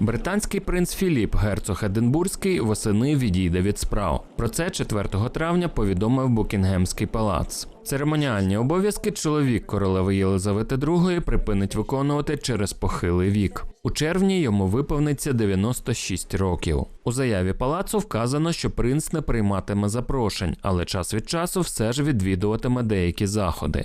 Британський принц Філіп, герцог Единбурзький, восени відійде від справ. Про це 4 травня повідомив Букінгемський палац. Церемоніальні обов'язки чоловік королеви Єлизавети II припинить виконувати через похилий вік. У червні йому виповниться 96 років. У заяві палацу вказано, що принц не прийматиме запрошень, але час від часу все ж відвідуватиме деякі заходи.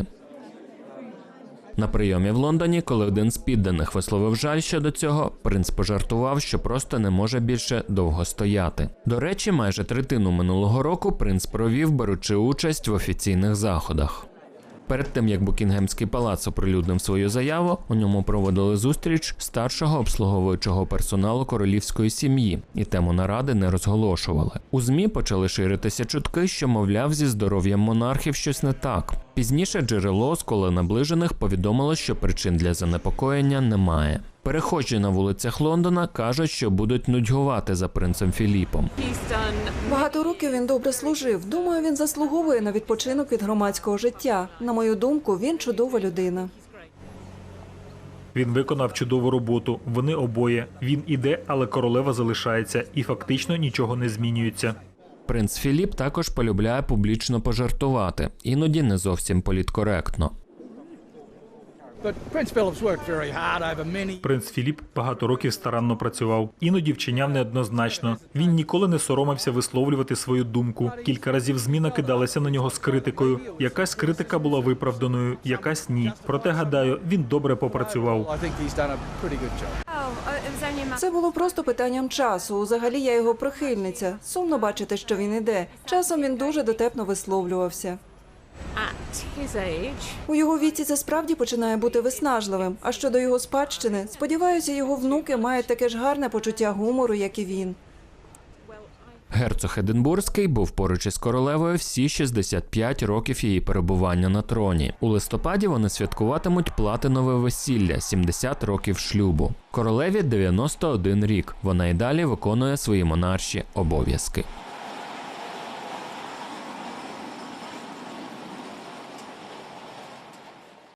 На прийомі в Лондоні, коли один з підданих висловив жаль щодо цього, принц пожартував, що просто не може більше довго стояти. До речі, майже третину минулого року принц провів, беручи участь в офіційних заходах. Перед тим як Букінгемський палац оприлюднив свою заяву, у ньому проводили зустріч старшого обслуговуючого персоналу королівської сім'ї, і тему наради не розголошували. У змі почали ширитися чутки, що, мовляв, зі здоров'ям монархів щось не так. Пізніше джерело з коло наближених повідомило, що причин для занепокоєння немає. Перехожі на вулицях Лондона кажуть, що будуть нудьгувати за принцем Філіпом. Багато років він добре служив. Думаю, він заслуговує на відпочинок від громадського життя. На мою думку, він чудова людина. Він виконав чудову роботу. Вони обоє. Він іде, але королева залишається, і фактично нічого не змінюється. Принц Філіп також полюбляє публічно пожартувати, іноді не зовсім політкоректно. Принц Філіп багато років старанно працював, іноді вчиняв неоднозначно. Він ніколи не соромився висловлювати свою думку. Кілька разів змі накидалися на нього з критикою. Якась критика була виправданою, якась ні. Проте гадаю, він добре попрацював. Це було просто питанням часу. Взагалі я його прихильниця. Сумно бачити, що він іде. Часом він дуже дотепно висловлювався. At У його віці це справді починає бути виснажливим. А щодо його спадщини, сподіваюся, його внуки мають таке ж гарне почуття гумору, як і він. Герцог Единбурзький був поруч із королевою всі 65 років її перебування на троні. У листопаді вони святкуватимуть платинове весілля 70 років шлюбу. Королеві 91 рік. Вона й далі виконує свої монарші обов'язки.